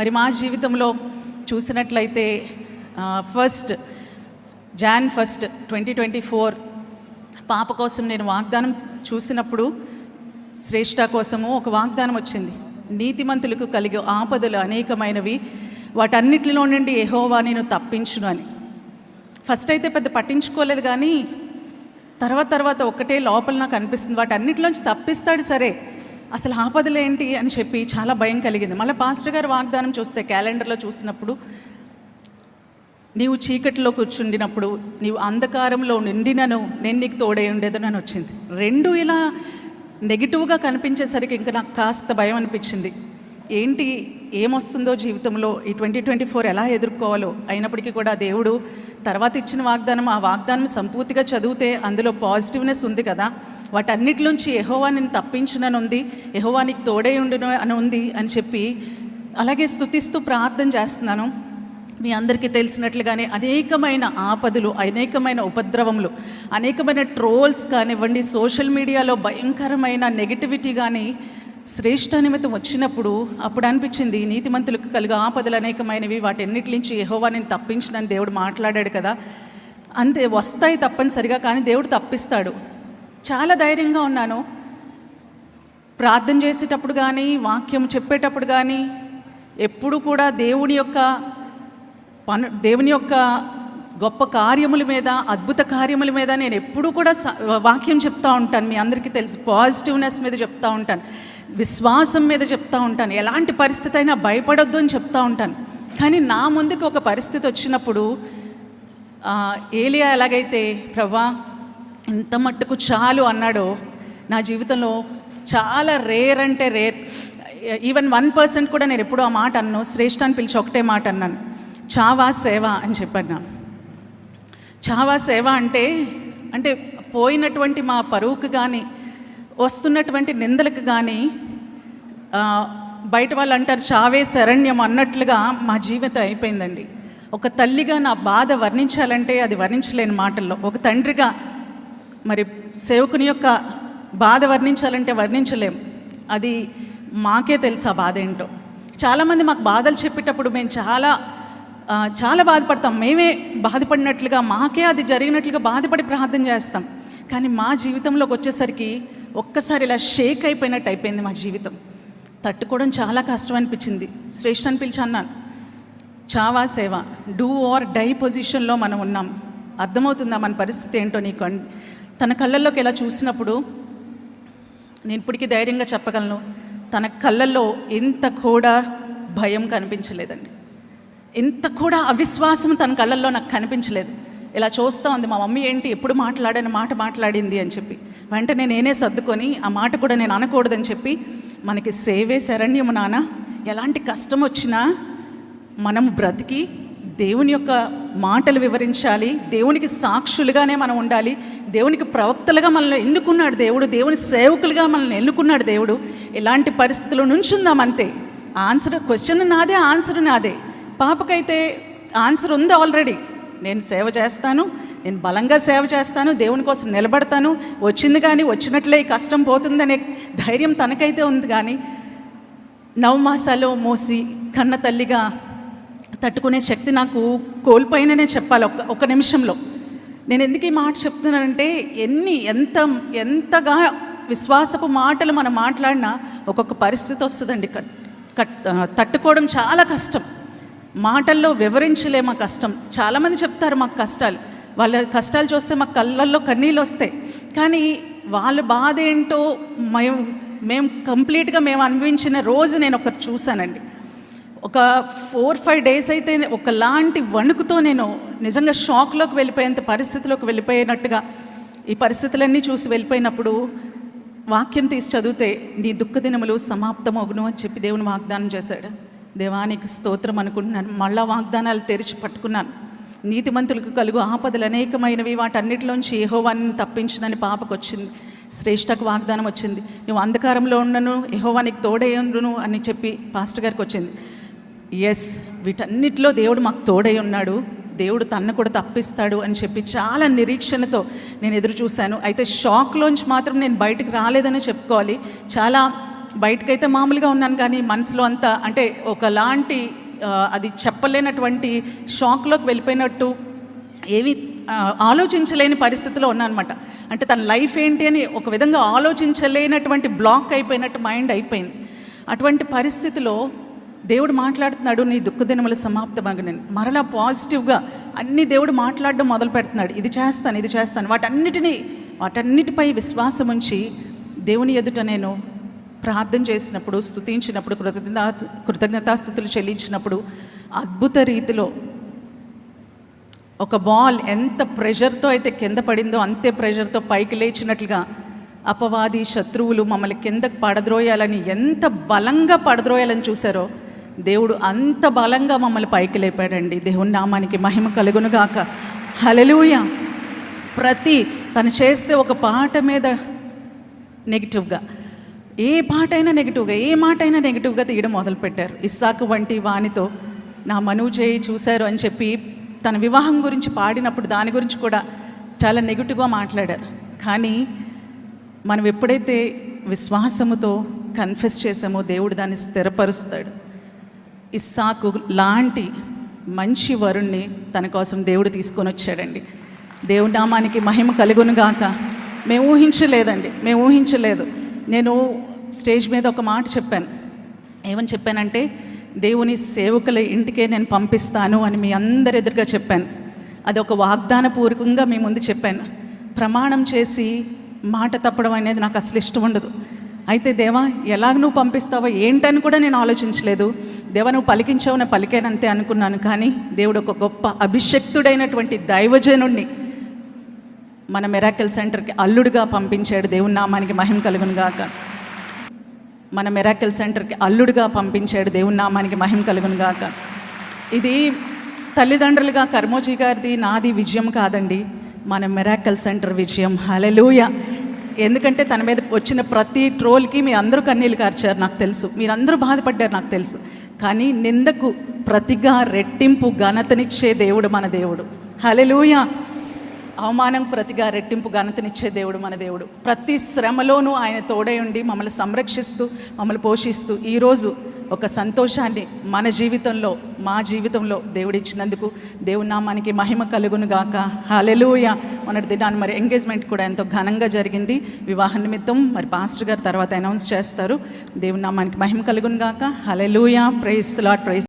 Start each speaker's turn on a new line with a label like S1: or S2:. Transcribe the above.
S1: మరి మా జీవితంలో చూసినట్లయితే first Jan first twenty twenty four పాప కోసం నేను వాగ్దానం చూసినప్పుడు శ్రేష్ట కోసము ఒక వాగ్దానం వచ్చింది. నీతిమంతులకు కలిగే ఆపదలు అనేకమైనవి వాటన్నిటిలో నుండి ఎహోవా నేను తప్పించును అని. ఫస్ట్ అయితే పెద్ద పట్టించుకోలేదు కానీ తర్వాత తర్వాత ఒకటే లోపల నాకు అనిపిస్తుంది. వాటన్నిటిలోంచి తప్పిస్తాడు సరే అసలు ఆపదలేంటి అని చెప్పి చాలా భయం కలిగింది. మళ్ళీ పాస్టర్ గారు వాగ్దానం చూస్తే క్యాలెండర్లో చూసినప్పుడు నీవు చీకటిలో కూర్చుండినప్పుడు నీవు అంధకారంలో నిండినను నేను నీకు తోడే ఉండేదని వచ్చింది. రెండు ఇలా నెగిటివ్గా కనిపించేసరికి ఇంకా నాకు కాస్త భయం అనిపించింది. ఏంటి ఏమొస్తుందో జీవితంలో ఈ ట్వంటీ ట్వంటీ ఫోర్ ఎలా ఎదుర్కోవాలో? అయినప్పటికీ కూడా దేవుడు తర్వాత ఇచ్చిన వాగ్దానం ఆ వాగ్దానం సంపూర్తిగా చదివితే అందులో పాజిటివ్నెస్ ఉంది కదా. వాటన్నిటిలోంచి ఎహోవా నేను తప్పించుననుంది ఎహోవానికి నీకు తోడే ఉండును అని ఉంది అని చెప్పి అలాగే స్తుతిస్తూ ప్రార్థన చేస్తున్నాను. మీ అందరికీ తెలిసినట్లుగానే అనేకమైన ఆపదలు అనేకమైన ఉపద్రవములు అనేకమైన ట్రోల్స్ కానివ్వండి సోషల్ మీడియాలో భయంకరమైన నెగిటివిటీ కానీ శ్రేష్ట నిమిత్తం వచ్చినప్పుడు అప్పుడు అనిపించింది నీతిమంతులకు కలిగే ఆపదలు అనేకమైనవి వాటన్నిటి నుంచి ఎహోవా నేను తప్పించినని దేవుడు మాట్లాడాడు కదా. అంతే వస్తాయి తప్పనిసరిగా కానీ దేవుడు తప్పిస్తాడు. చాలా ధైర్యంగా ఉన్నాను. ప్రార్థన చేసేటప్పుడు కానీ వాక్యం చెప్పేటప్పుడు కానీ ఎప్పుడు కూడా దేవుని యొక్క పను దేవుని యొక్క గొప్ప కార్యముల మీద అద్భుత కార్యముల మీద నేను ఎప్పుడూ కూడా వాక్యం చెప్తూ ఉంటాను. మీ అందరికీ తెలుసు పాజిటివ్నెస్ మీద చెప్తూ ఉంటాను. విశ్వాసం మీద చెప్తూ ఉంటాను. ఎలాంటి పరిస్థితి అయినా భయపడొద్దు అని చెప్తూ ఉంటాను. కానీ నా ముందుకు ఒక పరిస్థితి వచ్చినప్పుడు ఏలియా ఎలాగైతే ప్రభా ఇంత మట్టుకు చాలు అన్నాడో నా జీవితంలో చాలా రేర్ అంటే రేర్. ఈవెన్ వన్ పర్సెంట్ కూడా నేను ఎప్పుడూ ఆ మాట అన్నాను శ్రేష్ఠ అని పిలిచి ఒకటే మాట అన్నాను. చావా సేవ అని చెప్పాను చావా సేవ అంటే అంటే పోయినటువంటి మా పరువుకు కానీ వస్తున్నటువంటి నిందలకు కానీ బయట వాళ్ళు అంటారు చావే శరణ్యం అన్నట్లుగా మా జీవితం అయిపోయిందండి. ఒక తల్లిగా నా బాధ వర్ణించాలంటే అది వర్ణించలేని మాటల్లో ఒక తండ్రిగా మరి సేవకుని యొక్క బాధ వర్ణించాలంటే వర్ణించలేం. అది మాకే తెలుసు ఆ బాధ ఏంటో. చాలామంది మాకు బాధలు చెప్పేటప్పుడు మేము చాలా చాలా బాధపడతాం. మేమే బాధపడినట్లుగా మాకే అది జరిగినట్లుగా బాధపడి ప్రార్థన చేస్తాం. కానీ మా జీవితంలోకి వచ్చేసరికి ఒక్కసారి ఇలా షేక్ అయిపోయినట్టు అయిపోయింది మా జీవితం. తట్టుకోవడం చాలా కష్టం అనిపించింది. శ్రేష్ఠ అని పిలిచి అన్నాను. చావా సేవ డూ ఆర్ డై పొజిషన్లో మనం ఉన్నాం. అర్థమవుతుందా మన పరిస్థితి ఏంటో నీకు? అన్- తన కళ్ళల్లోకి ఎలా చూసినప్పుడు నేను ఇప్పటికీ ధైర్యంగా చెప్పగలను తన కళ్ళల్లో ఎంత కూడా భయం కనిపించలేదండి. ఎంత కూడా అవిశ్వాసం తన కళ్ళల్లో నాకు కనిపించలేదు. ఇలా చూస్తూ ఉంది మా మమ్మీ ఏంటి? ఎప్పుడు మాట్లాడని మాట మాట్లాడింది? అని చెప్పి. వెంటనే నేనే సర్దుకొని ఆ మాట కూడా నేను అనకూడదని చెప్పి మనకి సేవే శరణ్యము నాన్న ఎలాంటి కష్టం వచ్చినా మనం బ్రతికి దేవుని యొక్క మాటలు వివరించాలి దేవునికి సాక్షులుగానే మనం ఉండాలి. దేవునికి ప్రవక్తలుగా మనల్ని ఎన్నుకున్నాడు దేవుడు దేవుని సేవకులుగా మనల్ని ఎన్నుకున్నాడు దేవుడు. ఎలాంటి పరిస్థితుల్లో నుంచుందాం అంతే. ఆన్సర్ క్వశ్చన్ నాదే ఆన్సర్ నాదే. పాపకైతే ఆన్సర్ ఉంది ఆల్రెడీ నేను సేవ చేస్తాను నేను బలంగా సేవ చేస్తాను దేవుని కోసం నిలబడతాను. వచ్చింది కానీ వచ్చినట్లే కష్టం పోతుందనే ధైర్యం తనకైతే ఉంది కానీ నవమాసాలు మోసి కన్న తల్లిగా తట్టుకునే శక్తి నాకు కోల్పోయిననే చెప్పాలి ఒక్క ఒక నిమిషంలో. నేను ఎందుకు ఈ మాట చెప్తున్నానంటే ఎన్ని ఎంత ఎంతగా విశ్వాసపు మాటలు మనం మాట్లాడినా ఒక్కొక్క పరిస్థితి వస్తుందండి. కట్ కట్ తట్టుకోవడం చాలా కష్టం. మాటల్లో వివరించలే మా కష్టం. చాలామంది చెప్తారు మాకు కష్టాలు. వాళ్ళ కష్టాలు చూస్తే మాకు కళ్ళల్లో కన్నీళ్ళు వస్తాయి. కానీ వాళ్ళ బాధ ఏంటో మేము మేము కంప్లీట్గా మేము అనుభవించిన రోజు నేను ఒకటి చూశానండి. ఒక ఫోర్ ఫైవ్ డేస్ అయితే ఒకలాంటి వణుకుతో నేను నిజంగా షాక్లోకి వెళ్ళిపోయేంత పరిస్థితిలోకి వెళ్ళిపోయినట్టుగా ఈ పరిస్థితులన్నీ చూసి వెళ్ళిపోయినప్పుడు వాక్యం తీసి చదివితే నీ దుఃఖ దినములు సమాప్తమగును అని చెప్పి దేవుని వాగ్దానం చేశాడు. దేవానికి స్తోత్రం అనుకుంటున్నాను. మళ్ళా వాగ్దానాలు తెరిచి పట్టుకున్నాను. నీతిమంతులకు కలుగు ఆపదలు అనేకమైనవి. వాటన్నిటిలోంచి ఏహోవాన్ని తప్పించినని పాపకు వచ్చింది శ్రేష్టకు వాగ్దానం వచ్చింది. నువ్వు అంధకారంలో ఉండను. యెహోవానికి తోడై ఉండును అని చెప్పి పాస్టర్ గారికి వచ్చింది. ఎస్ వీటన్నిటిలో దేవుడు మాకు తోడై ఉన్నాడు. దేవుడు తన్ను కూడా తప్పిస్తాడు అని చెప్పి చాలా నిరీక్షణతో నేను ఎదురు చూశాను. అయితే షాక్లోంచి మాత్రం నేను బయటకు రాలేదని చెప్పుకోవాలి. చాలా బయటకైతే మామూలుగా ఉన్నాను కానీ మనసులో అంతా అంటే ఒకలాంటి అది చెప్పలేనటువంటి షాక్లోకి వెళ్ళిపోయినట్టు ఏవి ఆలోచించలేని పరిస్థితిలో ఉన్నానమాట అంటే తన లైఫ్ ఏంటి అని ఒక విధంగా ఆలోచించలేనటువంటి బ్లాక్ అయిపోయినట్టు మైండ్ అయిపోయింది. అటువంటి పరిస్థితిలో దేవుడు మాట్లాడుతున్నాడు నీ దుఃఖ దినముల సమాప్తమగనని. మరలా పాజిటివ్గా అన్ని దేవుడు మాట్లాడడం మొదలు పెడుతున్నాడు. ఇది చేస్తాను ఇది చేస్తాను. వాటన్నిటినీ వాటన్నిటిపై విశ్వాసం ఉంచి దేవుని ఎదుట నేను ప్రార్థన చేసినప్పుడు స్తుతించినప్పుడు కృతజ్ఞతా కృతజ్ఞతాస్థుతులు చెల్లించినప్పుడు అద్భుత రీతిలో ఒక బాల్ ఎంత ప్రెషర్తో అయితే కింద పడిందో అంతే ప్రెషర్తో పైకి లేచినట్లుగా అపవాది శత్రువులు మమ్మల్ని కిందకు పడద్రోయాలని ఎంత బలంగా పడద్రోయాలని చూశారో దేవుడు అంత బలంగా మమ్మల్ని పైకి లేపాడండి. దేవుని నామానికి మహిమ కలుగునుగాక. హలలుయ ప్రతి తను చేస్తే ఒక పాట మీద నెగిటివ్గా ఏ పాట అయినా నెగిటివ్గా ఏ మాట అయినా నెగిటివ్గా తీయడం మొదలుపెట్టారు. ఇస్సాకు వంటి వానితో నా మనువు చేయి చూశారు అని చెప్పి తన వివాహం గురించి పాడినప్పుడు దాని గురించి కూడా చాలా నెగిటివ్గా మాట్లాడారు. కానీ మనం ఎప్పుడైతే విశ్వాసముతో కన్ఫెస్ చేసామో దేవుడు దాన్ని స్థిరపరుస్తాడు. ఇస్సాకు లాంటి మంచి వరుణ్ణి తన కోసం దేవుడు తీసుకొని వచ్చాడండి. దేవుడి నామానికి మహిమ కలుగును గాక. మేము ఊహించలేదండి. మేము ఊహించలేదు. నేను స్టేజ్ మీద ఒక మాట చెప్పాను. ఏమని చెప్పానంటే దేవుని సేవకుల ఇంటికే నేను పంపిస్తాను అని మీ అందరి ఎదురుగా చెప్పాను. అది ఒక వాగ్దానపూర్వకంగా మీ ముందు చెప్పాను. ప్రమాణం చేసి మాట తప్పడం అనేది నాకు అసలు ఇష్టం ఉండదు. అయితే దేవా ఎలాగ నువ్వు పంపిస్తావో ఏంటని కూడా నేను ఆలోచించలేదు. దేవా నువ్వు పలికించావు పలికేనంతే అనుకున్నాను కానీ దేవుడు ఒక గొప్ప అభిషక్తుడైనటువంటి దైవజనుణ్ణి మన మెరాకిల్ సెంటర్కి అల్లుడుగా పంపించాడు. దేవుని నామానికి మహిమ కలుగును గాక. మన మెరాకిల్ సెంటర్కి అల్లుడుగా పంపించాడు. దేవుని నామానికి మహిమ కలుగును గాక. ఇది తల్లిదండ్రులుగా కర్మోజీ గారిది నాది విజయం కాదండి. మన మెరాకల్ సెంటర్ విజయం. హలెలూయ ఎందుకంటే తన మీద వచ్చిన ప్రతి ట్రోల్కి మీ అందరూ కన్నీళ్ళు కార్చారు నాకు తెలుసు. మీరందరూ బాధపడ్డారు నాకు తెలుసు. కానీ నిందకు ప్రతిగా రెట్టింపు ఘనతనిచ్చే దేవుడు మన దేవుడు. హలెలూయ అవమానం ప్రతిగా రెట్టింపు ఘనతనిచ్చే దేవుడు మన దేవుడు. ప్రతి శ్రమలోనూ ఆయన తోడై ఉండి మమ్మల్ని సంరక్షిస్తూ మమ్మల్ని పోషిస్తూ ఈరోజు ఒక సంతోషాన్ని మన జీవితంలో మా జీవితంలో దేవుడు దేవుని నామానికి మహిమ కలుగును గాక. హాలెలూయ మొన్నటి దినాన్ని మరి ఎంగేజ్మెంట్ కూడా ఎంతో ఘనంగా జరిగింది. వివాహ నిమిత్తం మరి పాస్టర్ గారు తర్వాత అనౌన్స్ చేస్తారు. దేవుని నామానికి మహిమ కలుగును గాక. Hallelujah price lot price